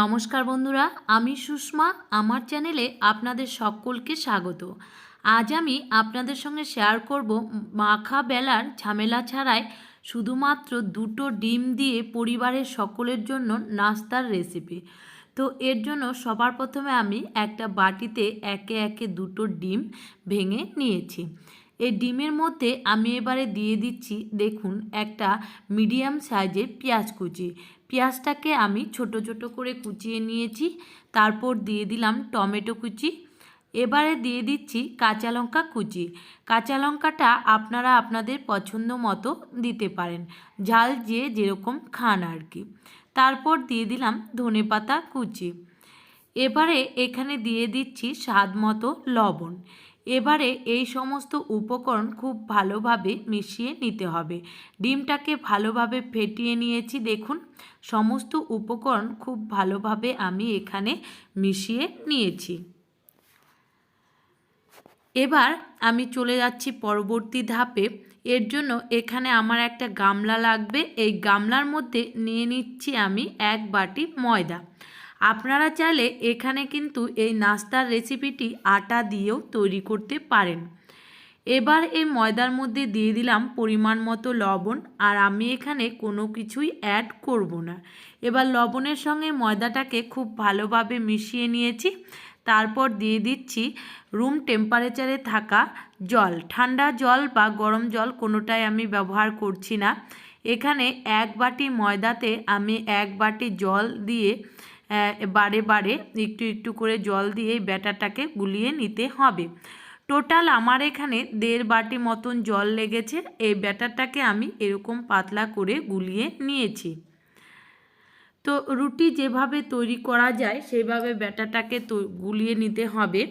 নমস্কার বন্ধুরা, আমি সুষমা। আমার চ্যানেলে আপনাদের সকলকে স্বাগত। আজ আমি আপনাদের সঙ্গে শেয়ার করব মাখা বেলার ঝামেলা ছাড়াই শুধুমাত্র দুটো ডিম দিয়ে পরিবারের সকলের জন্য নাস্তার রেসিপি তো এর জন্য সবার প্রথমে আমি একটা বাটিতে একে একে দুটো ডিম ভেঙে নিয়েছি। এই ডিমের মধ্যে আমি এবারে দিয়ে দিচ্ছি, দেখুন, একটা মিডিয়াম সাইজের পেঁয়াজ কুচি। পেঁয়াজটাকে আমি ছোট ছোট করে কুচিয়ে নিয়েছি। তারপর দিয়ে দিলাম টমেটো কুচি। এবারে দিয়ে দিচ্ছি কাঁচা লঙ্কা কুচি। কাঁচা লঙ্কাটা আপনারা আপনাদের পছন্দ মতো দিতে পারেন। ঝাল যে যেরকম খান আর কি। তারপর দিয়ে দিলাম ধনে পাতা কুচি। এবারে এখানে দিয়ে দিচ্ছি স্বাদ মতো লবণ। এবারে এই সমস্ত উপকরণ খুব ভালোভাবে মিশিয়ে নিতে হবে। ডিমটাকে ভালোভাবে ফেটিয়ে নিয়েছি, দেখুন। সমস্ত উপকরণ খুব ভালোভাবে আমি এখানে মিশিয়ে নিয়েছি। এবার আমি চলে যাচ্ছি পরবর্তী ধাপে। এর জন্য এখানে আমার একটা গামলা লাগবে। এই গামলার মধ্যে নিয়ে নিচ্ছি আমি এক বাটি ময়দা। আপনারা চাইলে এখানে কিন্তু এই নাস্তার রেসিপিটি আটা দিয়েও তৈরি করতে পারেন। এবার এই ময়দার মধ্যে দিয়ে দিলাম পরিমাণ মতো লবণ আর আমি এখানে কোনো কিছুই অ্যাড করব না। এবার লবণের সঙ্গে ময়দাটাকে খুব ভালোভাবে মিশিয়ে নিয়েছি। তারপর দিয়ে দিচ্ছি রুম টেম্পারেচারে থাকা জল। ঠান্ডা জল বা গরম জল কোনোটাই আমি ব্যবহার করছি না। এখানে এক বাটি ময়দাতে আমি এক বাটি জল দিয়ে বারে বারে একটু একটু করে জল দিয়ে এই ব্যাটারটাকে গুলিয়ে নিতে হবে। টোটাল আমার এখানে দেড় বাটি মতন জল লেগেছে। এই ব্যাটারটাকে আমি এরকম পাতলা করে গুলিয়ে নিয়েছি। তো রুটি যেভাবে তৈরি করা যায়, সেভাবে ব্যাটারটাকে গুলিয়ে নিতে হবে।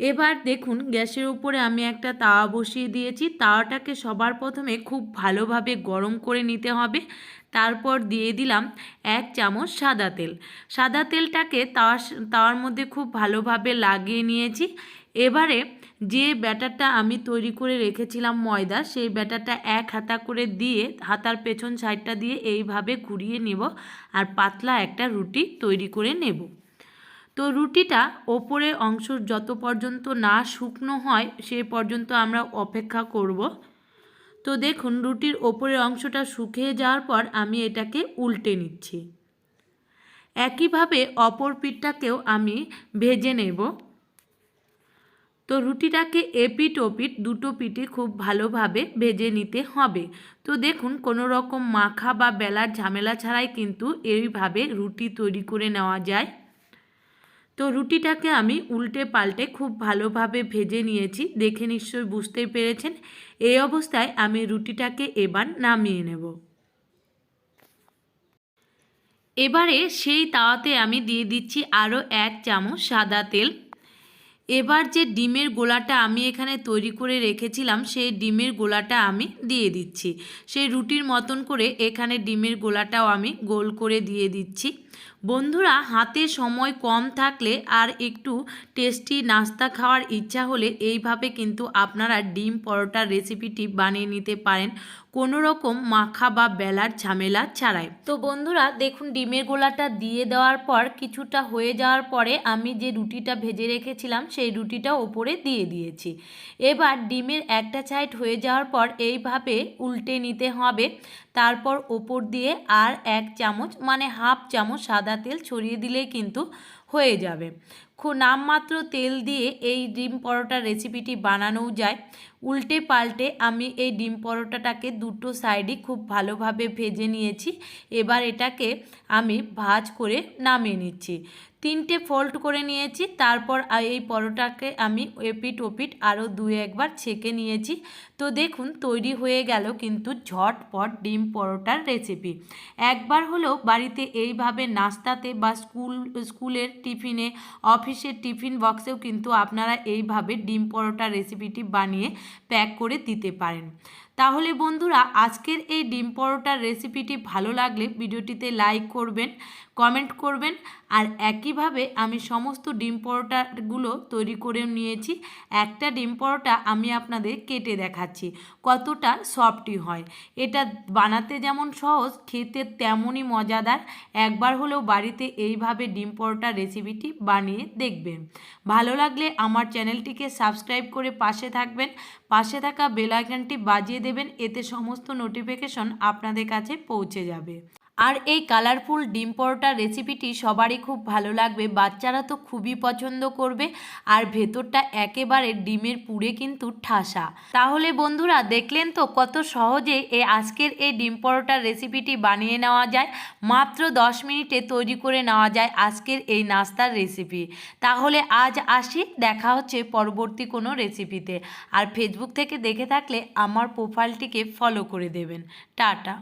এবার দেখুন, গ্যাসের উপরে আমি একটা তাওয়া বসিয়ে দিয়েছি। তাওয়াটাকে সবার প্রথমে খুব ভালোভাবে গরম করে নিতে হবে। তারপর দিয়ে দিলাম এক চামচ সাদা তেল। সাদা তেলটাকে তাওয়ার তাওয়ার মধ্যে খুব ভালোভাবে লাগিয়ে নিয়েছি। এবারে যে ব্যাটারটা আমি তৈরি করে রেখেছিলাম ময়দা, সেই ব্যাটারটা এক হাতা করে দিয়ে হাতার পেছন সাইডটা দিয়ে এইভাবে ঘুরিয়ে নেব। আর পাতলা একটা রুটি তৈরি করে নেব। তো রুটিটা ওপরের অংশ যত পর্যন্ত না শুকনো হয়, সে পর্যন্ত আমরা অপেক্ষা করব। তো দেখুন, রুটির ওপরের অংশটা শুকিয়ে যাওয়ার পর আমি এটাকে উল্টে নিচ্ছি। একইভাবে অপর পিঠটাকেও আমি ভেজে নেব। তো রুটিটাকে এপিট ওপিট দুটো পিঠে খুব ভালোভাবে ভেজে নিতে হবে। তো দেখুন, কোনো রকম মাখা বা বেলার ঝামেলা ছাড়াই কিন্তু এইভাবে রুটি তৈরি করে নেওয়া যায়। তো রুটিটাকে আমি উল্টে পাল্টে খুব ভালোভাবে ভেজে নিয়েছি। দেখে নিশ্চয়ই বুঝতেই পেরেছেন। এই অবস্থায় আমি রুটিটাকে এবার নামিয়ে নেব। এবারে সেই তাওয়াতে আমি দিয়ে দিচ্ছি আরও এক চামচ সাদা তেল। এবার যে ডিমের গোলাটা আমি এখানে তৈরি করে রেখেছিলাম, সেই ডিমের গোলাটা আমি দিয়ে দিচ্ছি। সেই রুটির মতন করে এখানে ডিমের গোলাটাও আমি গোল করে দিয়ে দিচ্ছি। বন্ধুরা, হাতে সময় কম থাকলে আর একটু টেস্টি নাস্তা খাওয়ার ইচ্ছা হলে এইভাবে কিন্তু আপনারা ডিম পরোটার রেসিপিটি বানিয়ে নিতে পারেন। কোনো রকম মাখা বা বেলার ঝামেলা ছাড়াই। তো বন্ধুরা, দেখুন, ডিমের গোলাটা দিয়ে দেওয়ার পর কিছুটা হয়ে যাওয়ার পরে আমি যে রুটিটা ভেজে রেখেছিলাম, সেই রুটিটা ওপরে দিয়ে দিয়েছি। এবার ডিমের একটা সাইড হয়ে যাওয়ার পর এইভাবে উল্টে নিতে হবে। তারপর ওপর দিয়ে আর এক চামচ মানে হাফ চামচ সাদা তেল ছড়িয়ে দিলেই কিন্তু হয়ে যাবে। নামমাত্র তেল দিয়ে এই ডিম পরোটার রেসিপিটি বানানোও যায়। উল্টে পাল্টে আমি এই ডিম পরোটাটাকে দুটো সাইডই খুব ভালোভাবে ভেজে নিয়েছি। এবার এটাকে আমি ভাজ করে নামিয়ে নিচ্ছি। তিনটে ফোল্ড করে নিয়েছি। তারপর এই পরোটাকে আমি এপিট ওপিট আরও দু একবার ছেঁকে নিয়েছি। তো দেখুন, তৈরি হয়ে গেল কিন্তু ঝটপট ডিম পরোটার রেসিপি। একবার হলেও বাড়িতে এইভাবে নাস্তাতে বা স্কুল স্কুলের টিফিনে, অফিসের টিফিন বক্সেও কিন্তু আপনারা এইভাবে ডিম পরোটা রেসিপিটি বানিয়ে প্যাক করে দিতে পারেন। তাহলে বন্ধুরা, আজকের এই ডিম পরোটার রেসিপিটি ভালো লাগলে ভিডিওটিতে লাইক করবেন কমেন্ট করবেন, আর একইভাবে আমি সমস্ত ডিম পরোটাগুলো তৈরি করে নিয়েছি। একটা ডিম পরোটা আমি আপনাদের কেটে দেখাচ্ছি, কতটা সফটই হয়। এটা বানাতে যেমন সহজ, খেতে তেমনই মজাদার। একবার হলেও বাড়িতে এইভাবে ডিম পরোটা রেসিপিটি বানিয়ে দেখবেন। ভালো লাগলে আমার চ্যানেলটিকে সাবস্ক্রাইব করে পাশে থাকবেন। পাশে থাকা বেল আইকনটি বাজিয়ে দেবেন এতে সমস্ত নোটিফিকেশন আপনাদের কাছে পৌঁছে যাবে। আর এই কালারফুল ডিম পরোটার রেসিপিটি সবারই খুব ভালো লাগবে। বাচ্চারা তো খুবই পছন্দ করবে আর ভেতরটা একেবারে ডিমের পুরে কিন্তু ঠাসা। তাহলে বন্ধুরা, দেখলেন তো কত সহজে এই আজকের এই ডিম পরোটার রেসিপিটি বানিয়ে নেওয়া যায়। মাত্র দশ মিনিটে তৈরি করে নেওয়া যায় আজকের এই নাস্তার রেসিপি তাহলে আজ আসি, দেখা হচ্ছে পরবর্তী কোনো রেসিপিতে আর ফেসবুক থেকে দেখে থাকলে আমার প্রোফাইলটিকে ফলো করে দেবেন। টাটা।